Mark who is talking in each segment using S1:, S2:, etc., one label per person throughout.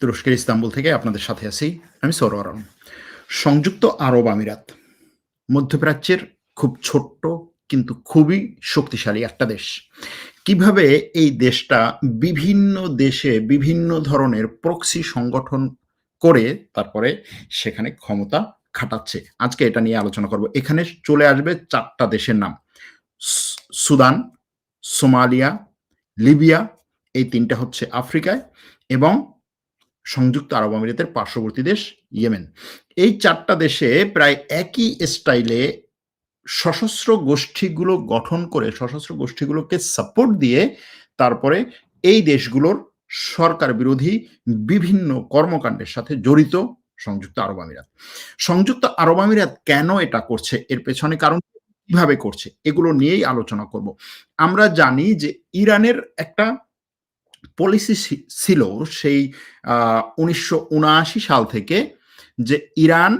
S1: তুরস্কের ইস্তাম্বুল থেকে আপনাদের সাথে আছি আমি সৌরবরণ সংযুক্ত আরব আমিরাত, মধ্যপ্রাচ্যের খুব ছোট্ট কিন্তু খুবই শক্তিশালী একটা দেশ। কীভাবে এই দেশটা বিভিন্ন দেশে বিভিন্ন ধরনের প্রক্সি সংগঠন করে তারপরে সেখানে ক্ষমতা খাটাচ্ছে? আজকে এটা নিয়ে আলোচনা করব। এখানে চলে আসবে চারটা দেশের নাম। সুদান সোমালিয়া, লিবিয়া, এই তিনটা হচ্ছে আফ্রিকায় এবং সংযুক্ত আরব আমিরাতের পার্শ্ববর্তী দেশ ইয়েমেন। এই চারটা দেশে প্রায় একই স্টাইলে সশস্ত্র গোষ্ঠীগুলো গঠন করে, সশস্ত্র গোষ্ঠীগুলোকে সাপোর্ট দিয়ে তারপরে এই দেশগুলোর সরকার বিরোধী বিভিন্ন কর্মকাণ্ডের সাথে জড়িত সংযুক্ত আরব আমিরাত। সংযুক্ত আরব আমিরাত কেন এটা করছে? এর পেছনে কারণ কীভাবে করছে? এগুলো নিয়েই আলোচনা করব। আমরা জানি যে ইরানের একটা পলিসি ছিল সেই উনিশশো সাল থেকে যে ইরান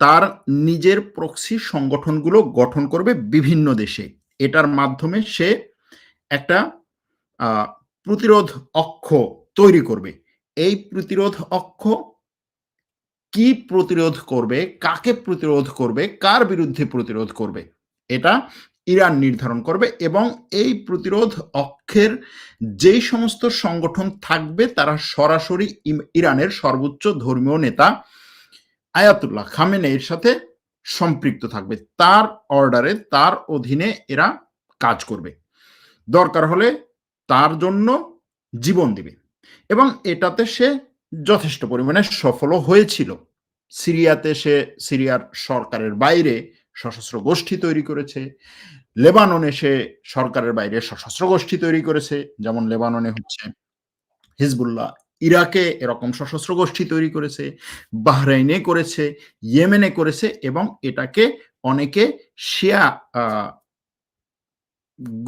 S1: তার নিজের প্রক্সি সংগঠনগুলো গঠন করবে বিভিন্ন দেশে। এটার মাধ্যমে সে একটা প্রতিরোধ অক্ষ তৈরি করবে। এই প্রতিরোধ অক্ষ কি প্রতিরোধ করবে, কাকে প্রতিরোধ করবে, কার বিরুদ্ধে প্রতিরোধ করবে, এটা ইরান নির্ধারণ করবে এবং এই প্রতিরোধ অক্ষের যেই সমস্ত সংগঠন থাকবে তারা সরাসরি ইরানের সর্বোচ্চ ধর্মীয় নেতা আয়াতুল্লাহ খামেনেইর সাথে সম্পৃক্ত থাকবে। তার অর্ডারে, তার অধীনে এরা কাজ করবে। দরকার হলে তার জন্য জীবন দিবে এবং এটাতে সে যথেষ্ট পরিমাণে সফলও হয়েছিল। সিরিয়াতে সে, সিরিয়ার সরকারের বাইরে সশস্ত্র গোষ্ঠী তৈরি করেছে লেবাননে সে সরকারের বাইরে সশস্ত্র গোষ্ঠী তৈরি করেছে। যেমন লেবাননে হচ্ছে হিজবুল্লাহ ইরাকে এরকম সশস্ত্র গোষ্ঠী তৈরি করেছে, বাহরাইনে করেছে, ইয়েমেনে করেছে এবং এটাকে অনেকে শিয়া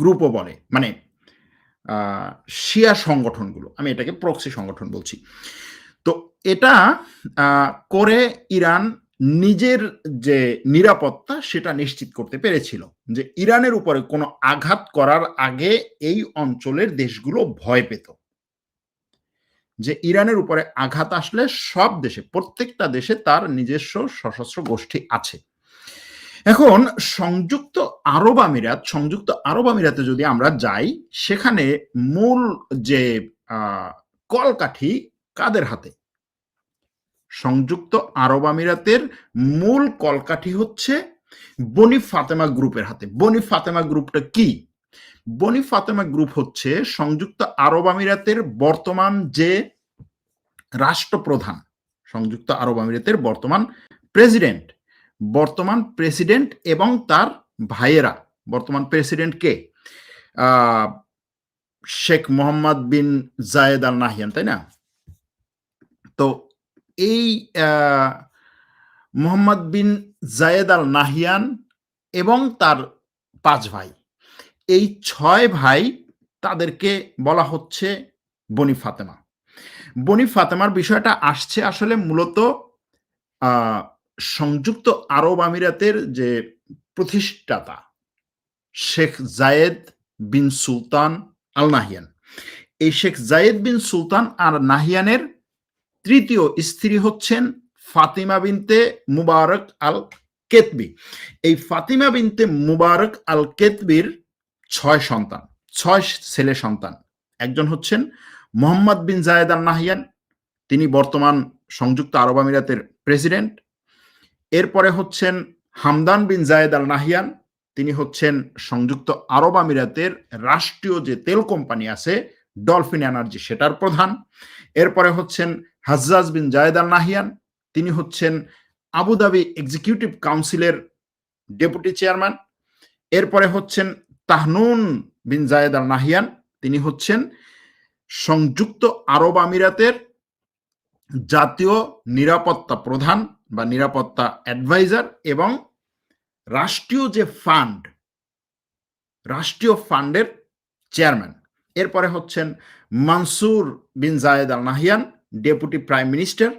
S1: গ্রুপও বলে। মানে শিয়া সংগঠনগুলো, আমি এটাকে প্রক্সি সংগঠন বলছি। তো এটা করে ইরান নিজের যে নিরাপত্তা সেটা নিশ্চিত করতে পেরেছিল যে ইরানের উপরে কোনো আঘাত করার আগে এই অঞ্চলের দেশগুলো ভয় পেত। যে ইরানের উপরে আঘাত আসলে সব দেশে, প্রত্যেকটা দেশে তার নিজস্ব সশস্ত্র গোষ্ঠী আছে। এখন সংযুক্ত আরব আমিরাত, সংযুক্ত আরব আমিরাতে যদি আমরা যাই, সেখানে মূল যে কলকাঠি কাদের হাতে? সংযুক্ত আরব আমিরাতের মূল কলকাঠি হচ্ছে বনি ফাতেমা গ্রুপের হাতে। বনি ফাতেমা গ্রুপটা কি? বনি ফাতেমা গ্রুপ হচ্ছে সংযুক্ত আরব আমিরাতের বর্তমান যে রাষ্ট্রপ্রধান, সংযুক্ত আরব আমিরাতের বর্তমান প্রেসিডেন্ট। বর্তমান প্রেসিডেন্ট এবং তার ভাইয়েরা। বর্তমান প্রেসিডেন্ট কে? Sheikh Mohammed bin Zayed Al Nahyan তাই না? এই Mohammad bin Zayed Al Nahiyan এবং তার পাঁচ ভাই। এই ছয় ভাই তাদেরকে বলা হচ্ছে বনি ফাতেমা। বনি ফাতেমার বিষয়টা আসছে আসলে মূলত সংযুক্ত আরব আমিরাতের যে প্রতিষ্ঠাতা শেখ জায়েদ বিন সুলতান আল নাহিয়ান এই শেখ জায়েদ বিন সুলতান আর নাহিয়ানের তৃতীয় স্ত্রী হচ্ছেন ফাতিমা বিনতে মুবারক আল কেতবি এই ফাতিমা বিনতে মুবারক আল কেতবির ছয় সন্তান, ছয় ছেলে সন্তান। একজন হচ্ছেন Mohammad bin Zayed Al Nahyan তিনি বর্তমান সংযুক্ত আরব আমিরাতের প্রেসিডেন্ট। এরপরে হচ্ছেন হামদান বিন জায়েদ আল নাহিয়ান তিনি হচ্ছেন সংযুক্ত আরব আমিরাতের রাষ্ট্রীয় যে তেল কোম্পানি আছে, ডলফিন এনার্জি, সেটার প্রধান। এরপরে হচ্ছেন হাজ্জাজ বিন জায়েদ আল নাহিয়ান তিনি হচ্ছেন আবুধাবি এক্সিকিউটিভ কাউন্সিলের ডেপুটি চেয়ারম্যান। এরপরে হচ্ছেন তাহনুন বিন জায়েদ আল নাহিয়ান তিনি হচ্ছেন সংযুক্ত আরব আমিরাতের জাতীয় নিরাপত্তা প্রধান বা নিরাপত্তা অ্যাডভাইজার এবং রাষ্ট্রীয় যে ফান্ড, রাষ্ট্রীয় ফান্ডের চেয়ারম্যান। এরপরে হচ্ছেন Mansour bin Zayed Al Nahyan deputy prime minister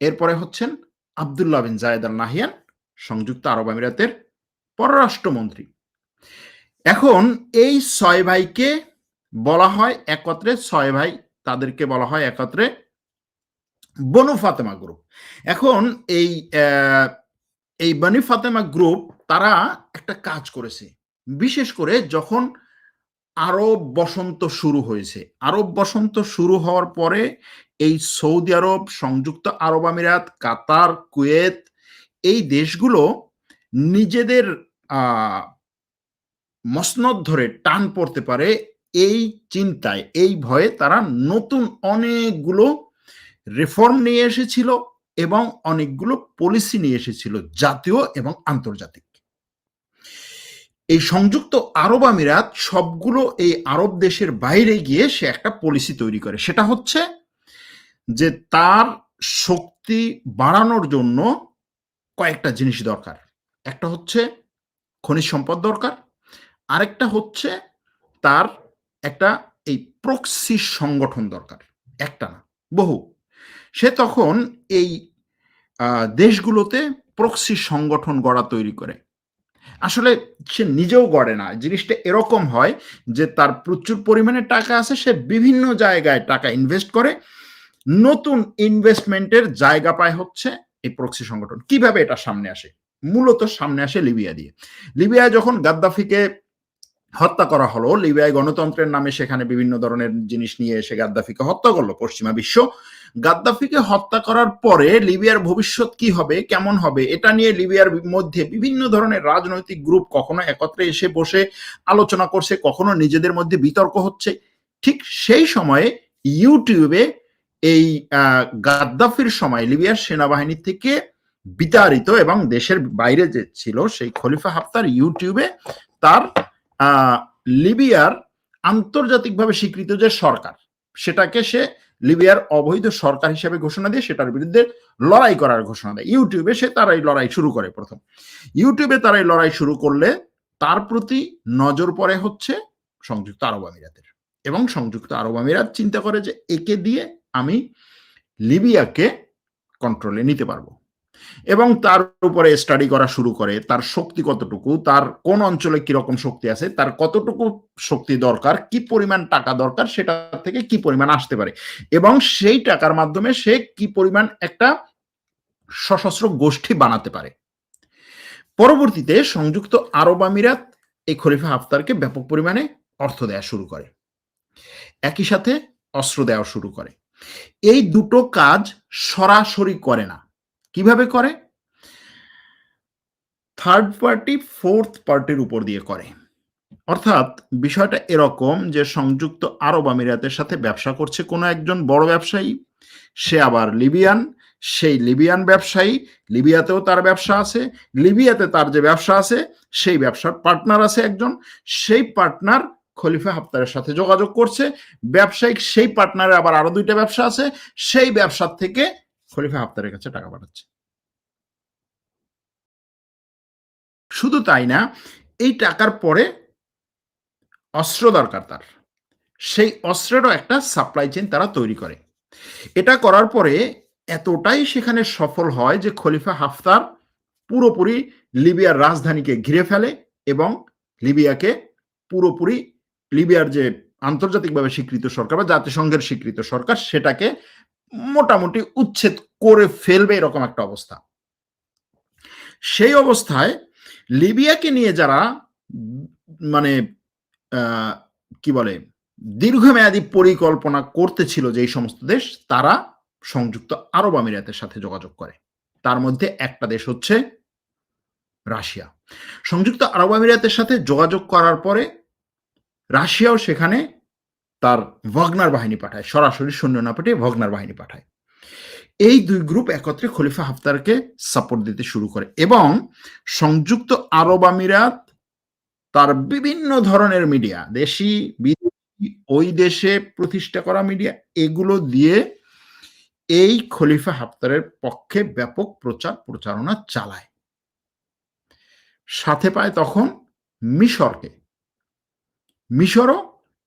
S1: এরপরে হচ্ছেন আবদুল্লাহ বিন জায়েদ আল নাহিয়ান সংযুক্ত আরব আমিরাতের পররাষ্ট্রমন্ত্রী। এখন এই ছয় ভাইকে বলা হয় একত্রে, ছয় ভাই তাদেরকে বলা হয় একত্রে বনু ফাতেমা গ্রুপ। এখন এই এই বনি ফাতেমা গ্রুপ তারা একটা কাজ করেছে, বিশেষ করে যখন আরব বসন্ত শুরু হয়েছে। আরব বসন্ত শুরু হওয়ার পরে এই সৌদি আরব, সংযুক্ত আরব আমিরাত, কাতার, কুয়েত, এই দেশগুলো নিজেদের মসনদ ধরে টান পড়তে পারে এই চিন্তায়। এই ভয়ে তারা নতুন অনেকগুলো রিফর্ম নিয়ে এসেছিল এবং অনেকগুলো পলিসি নিয়ে এসেছিল, জাতীয় এবং আন্তর্জাতিক। এই সংযুক্ত আরব আমিরাত সবগুলো এই আরব দেশের বাইরে গিয়ে সে একটা পলিসি তৈরি করে। সেটা হচ্ছে যে তার শক্তি বাড়ানোর জন্য কয়েকটা জিনিস দরকার। একটা হচ্ছে খনিজ সম্পদ দরকার, আরেকটা হচ্ছে তার একটা এই প্রক্সি সংগঠন দরকার, একটা না, বহু। সে তখন এই দেশগুলোতে প্রক্সি সংগঠন গড়া তৈরি করে। আসলে সে নিজেও গড়ে না। জিনিসটা এরকম হয় যে তার প্রচুর পরিমাণে টাকা আছে, সে বিভিন্ন জায়গায় টাকা ইনভেস্ট করে নতুন ইনভেস্টমেন্টের জায়গা পায় হচ্ছে এই প্রক্সি সংগঠন। কীভাবে এটা সামনে আসে? মূলত সামনে আসে লিবিয়া দিয়ে। লিবিয়া যখন গাদ্দাফিকে হত্যা করা হলো, লিবিয়ায় গণতন্ত্রের নামে সেখানে বিভিন্ন ধরনের জিনিস নিয়ে এসে গাদ্দাফিকে হত্যা করল পশ্চিমা বিশ্ব। গাদ্দাফিকে হত্যা করার পরে লিবিয়ার ভবিষ্যৎ কি হবে, কেমন হবে, এটা নিয়ে লিবিয়ার মধ্যে বিভিন্ন ধরনের রাজনৈতিক গ্রুপ কখনো একত্রে এসে বসে আলোচনা করছে, কখনো নিজেদের মধ্যে বিতর্ক হচ্ছে। ঠিক সেই সময়ে ইউটিউবে এই গাদ্দাফির সময় লিবিয়ার সেনাবাহিনী থেকে বিতাড়িত এবং দেশের বাইরে যে ছিল সেই খলিফা হাফতার ইউটিউবে তার লিবিয়ার আন্তর্জাতিকভাবে স্বীকৃত যে সরকার, সেটাকে সে লিবিয়ার অবৈধ সরকার হিসেবে ঘোষণা দিয়ে সেটার বিরুদ্ধে লড়াই করার ঘোষণা দেয়। ইউটিউবে সে তারাই লড়াই শুরু করে প্রথম। ইউটিউবে তারাই লড়াই শুরু করলে তার প্রতি নজর পড়ে হচ্ছে সংযুক্ত আরব আমিরাতের। এবং সংযুক্ত আরব আমিরাত চিন্তা করে যে একে দিয়ে আমি লিবিয়াকে কন্ট্রোলে নিতে পারব। এবং তার উপরে স্টাডি করা শুরু করে, তার শক্তি কতটুকু, তার কোন অঞ্চলে কীরকম শক্তি আছে, তার কতটুকু শক্তি দরকার, কি পরিমাণ টাকা দরকার, সেটা থেকে কি পরিমাণ আসতে পারে। এবং সেই টাকার মাধ্যমে সে কি পরিমাণ একটা সশস্ত্র গোষ্ঠী বানাতে পারে। পরবর্তীতে সংযুক্ত আরব আমিরাত এই খলিফা হাফতারকে ব্যাপক পরিমাণে অর্থ দেওয়া শুরু করে। একই সাথে অস্ত্র দেওয়া শুরু করে। এই দুটো কাজ সরাসরি করে না। কীভাবে করে? থার্ড পার্টি ফোর্থ পার্টির উপর দিয়ে করে। অর্থাৎ বিষয়টা এরকম যে সংযুক্ত আরব আমিরাতের সাথে ব্যবসা করছে কোনো একজন বড় ব্যবসায়ী, সে আবার লিবিয়ান, সেই লিবিয়ান ব্যবসায়ী, লিবিয়াতেও তার ব্যবসা আছে, লিবিয়াতে তার যে ব্যবসা আছে, সেই ব্যবসার পার্টনার আছে একজন, সেই পার্টনার খলিফা হাফতারের সাথে যোগাযোগ করছে। ব্যবসায়িক সেই পার্টনারে আবার আরও দুইটা ব্যবসা আছে। সেই ব্যবসার থেকে খলিফা হাফতারের কাছে টাকা পাঠাচ্ছে। শুধু তাই না, এই টাকার পরে অস্ত্র দরকার তার। সেই অস্ত্রেরও একটা সাপ্লাই চেন তারা তৈরি করে। এটা করার পরে এতটাই সেখানে সফল হয় যে খলিফা হাফতার পুরোপুরি লিবিয়ার রাজধানীকে ঘিরে ফেলে এবং লিবিয়াকে পুরোপুরি লিবিয়ার যে আন্তর্জাতিকভাবে স্বীকৃত সরকার বা জাতিসংঘের স্বীকৃত সরকার, সেটাকে মোটামুটি উচ্ছেদ করে ফেলবে এরকম একটা অবস্থা। সেই অবস্থায় লিবিয়াকে নিয়ে যারা মানে কি বলে, দীর্ঘমেয়াদী পরিকল্পনা করতেছিল যে সমস্ত দেশ, তারা সংযুক্ত আরব আমিরাতের সাথে যোগাযোগ করে। তার মধ্যে একটা দেশ হচ্ছে রাশিয়া। সংযুক্ত আরব আমিরাতের সাথে যোগাযোগ করার পরে রাশিয়াও সেখানে তার ভগনার বাহিনী পাঠায়, সরাসরি সৈন্য না পাঠিয়ে ভগনার বাহিনী পাঠায়। এই দুই গ্রুপ একত্রে খলিফা হাফতারকে সাপোর্ট দিতে শুরু করে এবং সংযুক্ত আরব আমিরাত তার বিভিন্ন ধরনের মিডিয়া দেশি, বিদেশি, ওই দেশে প্রতিষ্ঠা করা মিডিয়া এগুলো দিয়ে এই খলিফা হাফতারের পক্ষে ব্যাপক প্রচার প্রচারণা চালায়। সাথে পায় তখন মিশরকে। মিশরও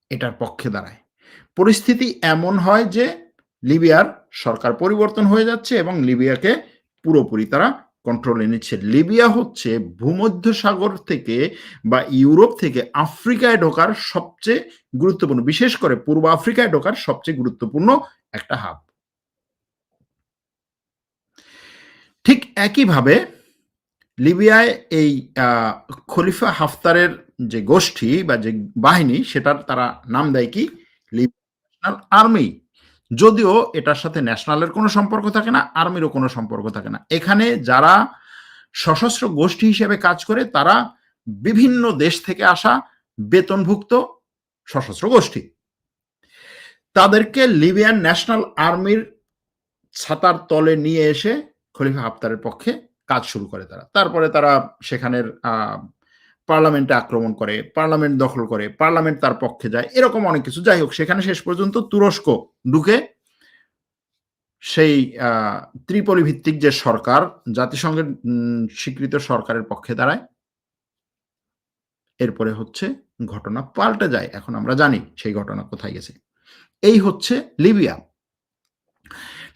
S1: এটার পক্ষে দাঁড়ায়। পরিস্থিতি এমন হয় যে লিবিয়ার সরকার পরিবর্তন হয়ে যাচ্ছে এবং লিবিয়াকে পুরোপুরি তারা কন্ট্রোলে নিচ্ছে। লিবিয়া হচ্ছে ভূমধ্য সাগর থেকে বা ইউরোপ থেকে আফ্রিকায় ঢোকার সবচেয়ে গুরুত্বপূর্ণ, বিশেষ করে পূর্ব আফ্রিকায় ঢোকার সবচেয়ে গুরুত্বপূর্ণ একটা হাব ঠিক একইভাবে লিবিয়ায় এই খলিফা হাফতারের যে গোষ্ঠী বা যে বাহিনী, সেটার তারা নাম দেয় কি? ন্যাশনাল আর্মি যদিও এটার সাথে ন্যাশনালের কোনো সম্পর্ক থাকে না আর্মিরও কোনো সম্পর্ক থাকে না। এখানে যারা সশস্ত্র গোষ্ঠী হিসেবে কাজ করে, তারা বিভিন্ন দেশ থেকে আসা বেতনভুক্ত সশস্ত্র গোষ্ঠী। তাদেরকে লিবিয়ান ন্যাশনাল আর্মির ছাতার তলে নিয়ে এসে খলিফা হাফতারের পক্ষে কাজ শুরু করে তারা। তারপরে তারা সেখানের পার্লামেন্টে আক্রমণ করে, পার্লামেন্ট দখল করে, পার্লামেন্ট তার পক্ষে যায়, এরকম অনেক কিছু। যাই হোক, সেখানে শেষ পর্যন্ত তুরস্ক ঢুকে সেই ত্রিপলি ভিত্তিক যে সরকার, জাতিসংঘের স্বীকৃত সরকারের পক্ষে দাঁড়ায়, এরপরে হচ্ছে ঘটনা পাল্টে যায়, এখন আমরা জানি সেই ঘটনা কোথায় গেছে। এই হচ্ছে লিবিয়া।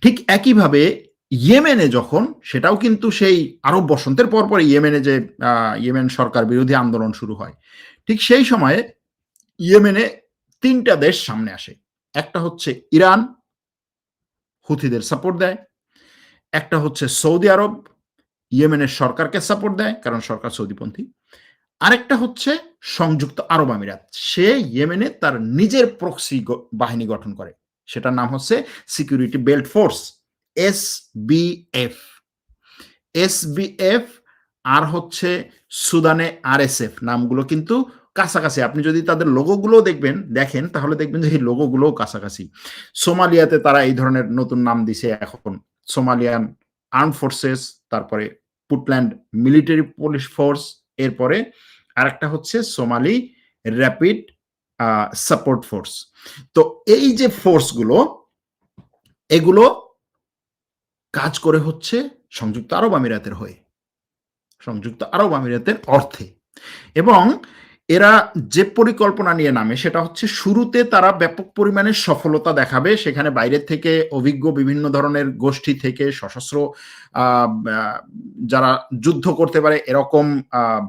S1: ঠিক একইভাবে ইয়েমেনে যখন, সেটাও কিন্তু সেই আরব বসন্তের পর পর ইয়েমেনে যে ইয়েমেন সরকার বিরোধী আন্দোলন শুরু হয়, ঠিক সেই সময়ে ইয়েমেনে তিনটা দেশ সামনে আসে। একটা হচ্ছে ইরান, হুথিদের সাপোর্ট দেয়। একটা হচ্ছে সৌদি আরব, ইয়েমেনের সরকারকে সাপোর্ট দেয়, কারণ সরকার সৌদিপন্থী। আরেকটা হচ্ছে সংযুক্ত আরব আমিরাত, সে ইয়েমেনে তার নিজের প্রক্সি বাহিনী গঠন করে। সেটার নাম হচ্ছে security belt force S BF S BF আর হচ্ছে সুদানে আরএসএফ নামগুলো কিন্তু কাছাকাছি। আপনি যদি তাদের লোগোগুলো দেখবেন, দেখেন, তাহলে দেখবেন যে এই লোগোগুলো কাছাকাছি। সোমালিয়াতে তারা এই ধরনের নতুন নাম দিছে এখন। সোমালিয়ান আর্ম ফোর্সেস, তারপরে পুটল্যান্ড মিলিটারি পুলিশ ফোর্স, এরপরে আরেকটা হচ্ছে সোমালি র্যাপিড সাপোর্ট ফোর্স। তো এই যে ফোর্সগুলো, এগুলো কাজ করে হচ্ছে সংযুক্ত আরব আমিরাতের হয়ে, সংযুক্ত আরব আমিরাতের অর্থে। এবং এরা যে পরিকল্পনা নিয়ে নামে সেটা হচ্ছে শুরুতে তারা ব্যাপক পরিমাণে সফলতা দেখাবে, সেখানে বাইরের থেকে অভিজ্ঞ বিভিন্ন ধরনের গোষ্ঠী থেকে সশস্ত্র যারা যুদ্ধ করতে পারে এরকম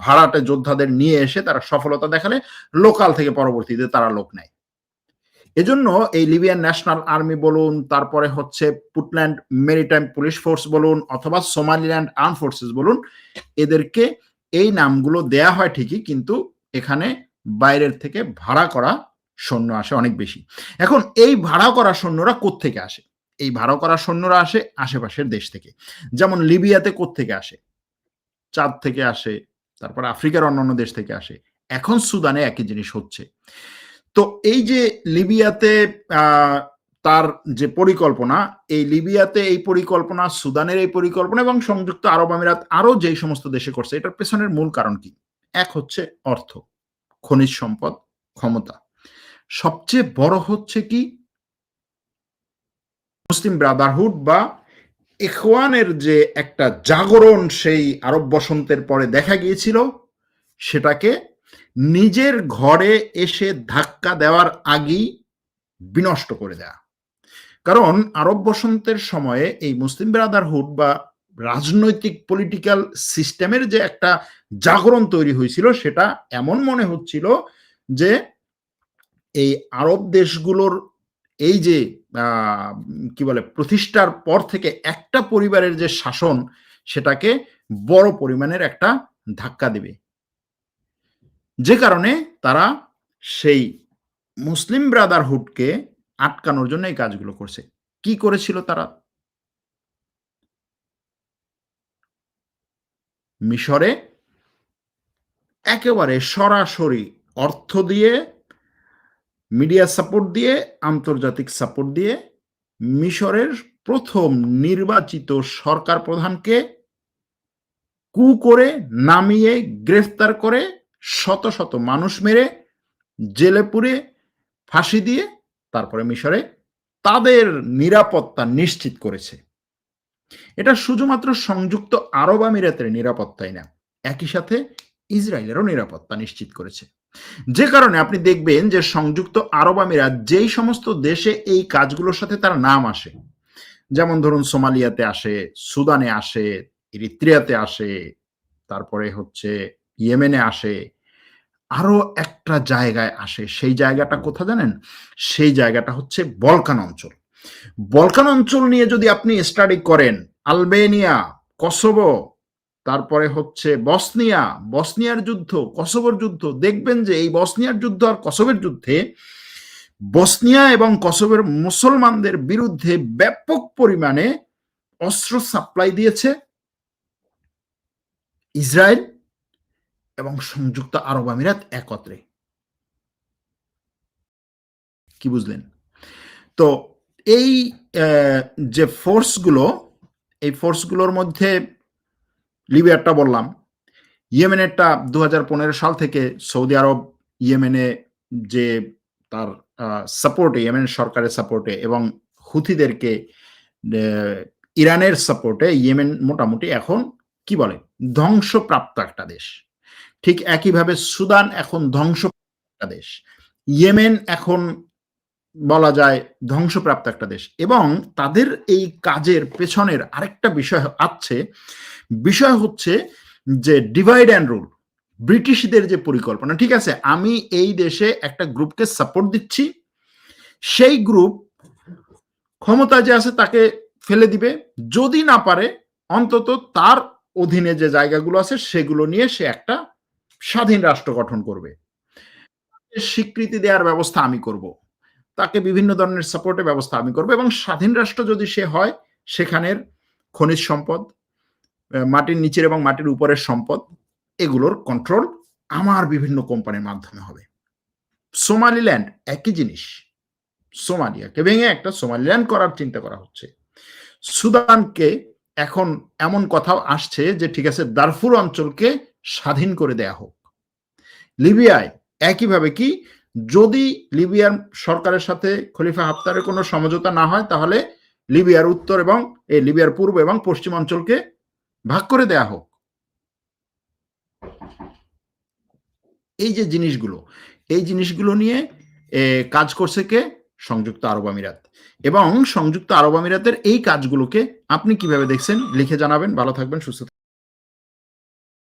S1: ভাড়াটে যোদ্ধাদের নিয়ে এসে তারা সফলতা দেখালে লোকাল থেকে পরবর্তীতে তারা লোক নেয়। এজন্য এই লিবিয়ান ন্যাশনাল আর্মি বলুন, তারপরে হচ্ছে পুটল্যান্ড মেরিটাইম পুলিশ ফোর্স বলুন, অথবা সোমালিল্যান্ড আর্ম ফোর্সেস বলুন, এদেরকে এই নামগুলো দেয়া হয় ঠিকই, কিন্তু এখানে বাইরের থেকে ভাড়া করা সৈন্য আসে অনেক বেশি। এখন এই ভাড়া করা সৈন্যরা কোত্থেকে আসে? এই ভাড়া করা সৈন্যরা আসে আশেপাশের দেশ থেকে। যেমন লিবিয়াতে কোত্থেকে আসে? চাঁদ থেকে আসে, তারপর আফ্রিকার অন্যান্য দেশ থেকে আসে। এখন সুদানে একই জিনিস হচ্ছে। তো এই যে লিবিয়াতে তার যে পরিকল্পনা, এই লিবিয়াতে এই পরিকল্পনা, সুদানের এই পরিকল্পনা এবং সংযুক্ত আরব আমিরাত আরও যেই সমস্ত দেশে করছে, এটার পেছনের মূল কারণ কি? এক হচ্ছে অর্থ, খনিজ সম্পদ, ক্ষমতা। সবচেয়ে বড় হচ্ছে কি? মুসলিম ব্রাদারহুড বা ইখওয়ানের যে একটা জাগরণ সেই আরব বসন্তের পরে দেখা গিয়েছিল, সেটাকে নিজের ঘরে এসে ধাক্কা দেওয়ার আগেই বিনষ্ট করে দেয়া। কারণ আরব বসন্তের সময়ে এই মুসলিম ব্রাদারহুড বা রাজনৈতিক পলিটিক্যাল সিস্টেমের যে একটা জাগরণ তৈরি হয়েছিল, সেটা এমন মনে হচ্ছিল যে এই আরব দেশগুলোর এই যে কি বলে, প্রতিষ্ঠার পর থেকে একটা পরিবারের যে শাসন, সেটাকে বড় পরিমাণের একটা ধাক্কা দেবে। যে কারণে তারা সেই মুসলিম ব্রাদারহুডকে আটকানোর জন্য এই কাজগুলো করছে। কি করেছিল তারা? মিশরে একেবারে সরাসরি অর্থ দিয়ে, মিডিয়া সাপোর্ট দিয়ে, আন্তর্জাতিক সাপোর্ট দিয়ে মিশরের প্রথম নির্বাচিত সরকার প্রধানকে কু করে নামিয়ে গ্রেফতার করে শত শত মানুষ মেরে জেলে পুরে ফাঁসি দিয়ে তারপরে মিশরে তাদের নিরাপত্তা নিশ্চিত করেছে। এটা শুধুমাত্র সংযুক্ত আরব আমিরাতের নিরাপত্তাই না, একই সাথে ইসরায়েলেরও নিরাপত্তা নিশ্চিত করেছে। যে কারণে আপনি দেখবেন যে সংযুক্ত আরব আমিরাত যেই সমস্ত দেশে এই কাজগুলোর সাথে তার নাম আসে। যেমন ধরুন সোমালিয়াতে আসে, সুদানে আসে, ইরিত্রিয়াতে আসে, তারপরে হচ্ছে ইয়েমেনে আসে আরও একটা জায়গায় আসে। সেই জায়গাটা কোথা জানেন? সেই জায়গাটা হচ্ছে বলকান অঞ্চল। বলকান অঞ্চল নিয়ে যদি আপনি স্টাডি করেন, আলবেনিয়া, কসোভো, তারপরে হচ্ছে বসনিয়া, বসনিয়ার যুদ্ধ, কসোভোর যুদ্ধ, দেখবেন যে এই বসনিয়ার যুদ্ধ আর কসোভের যুদ্ধে বসনিয়া এবং কসোভের মুসলমানদের বিরুদ্ধে ব্যাপক পরিমাণে অস্ত্র সাপ্লাই দিয়েছে। ইসরায়েল এবং সংযুক্ত আরব আমিরাত একত্রে। কি বুঝলেন? তো এই যে ফোর্সগুলো, এই ফোর্সগুলোর মধ্যে লিবিয়ারটা বললাম, ইয়েমেনেরটা দু হাজার পনেরো সাল থেকে সৌদি আরব, ইয়েমেনে যে তার সাপোর্টে ইয়েমেন সরকারের সাপোর্টে এবং হুথিদেরকে ইরানের সাপোর্টে ইয়েমেন মোটামুটি এখন কি বলে, ধ্বংসপ্রাপ্ত একটা দেশ। ঠিক একইভাবে সুদান এখন ধ্বংস একটা দেশ। ইয়েমেন এখন বলা যায় ধ্বংসপ্রাপ্ত একটা দেশ। এবং তাদের এই কাজের পেছনের আরেকটা বিষয় আছে। বিষয় হচ্ছে যে ডিভাইড অ্যান্ড রুল ব্রিটিশদের যে পরিকল্পনা, ঠিক আছে? আমি এই দেশে একটা গ্রুপকে সাপোর্ট দিচ্ছি। সেই গ্রুপ ক্ষমতা যে আছে তাকে ফেলে দিবে। যদি না পারে, অন্তত তার অধীনে যে জায়গাগুলো আছে, সেগুলো নিয়ে সে একটা স্বাধীন রাষ্ট্র গঠন করবে। স্বীকৃতি দেওয়ার ব্যবস্থা আমি করব। তাকে বিভিন্ন ধরনের সাপোর্টের ব্যবস্থা আমি করব এবং স্বাধীন রাষ্ট্র যদি সে হয়, সেখানের খনিজ সম্পদ মাটির নিচের এবং মাটির উপরের সম্পদ, এগুলোর কন্ট্রোল আমার বিভিন্ন কোম্পানির মাধ্যমে হবে। সোমালিল্যান্ড একই জিনিস। সোমালিয়াকে ভেঙে একটা সোমালিল্যান্ড করার চিন্তা করা হচ্ছে। সুদানকে এখন এমন কথাও আসছে যে, ঠিক আছে দারফুর অঞ্চলকে স্বাধীন করে দেয়া হোক। লিবিয়ায় একইভাবে কি যদি লিবিয়ার সরকারের সাথে খলিফা হাফতারের কোনো সমঝোতা না হয়, তাহলে লিবিয়ার উত্তর এবং এই লিবিয়ার পূর্ব এবং পশ্চিম অঞ্চলকে ভাগ করে দেয়া হোক। এই যে জিনিসগুলো, এই জিনিসগুলো নিয়ে কাজ করছে কে? সংযুক্ত আরব আমিরাত। এবং সংযুক্ত আরব আমিরাতের এই কাজগুলোকে আপনি কীভাবে দেখছেন, লিখে জানাবেন। ভালো থাকবেন, সুস্থ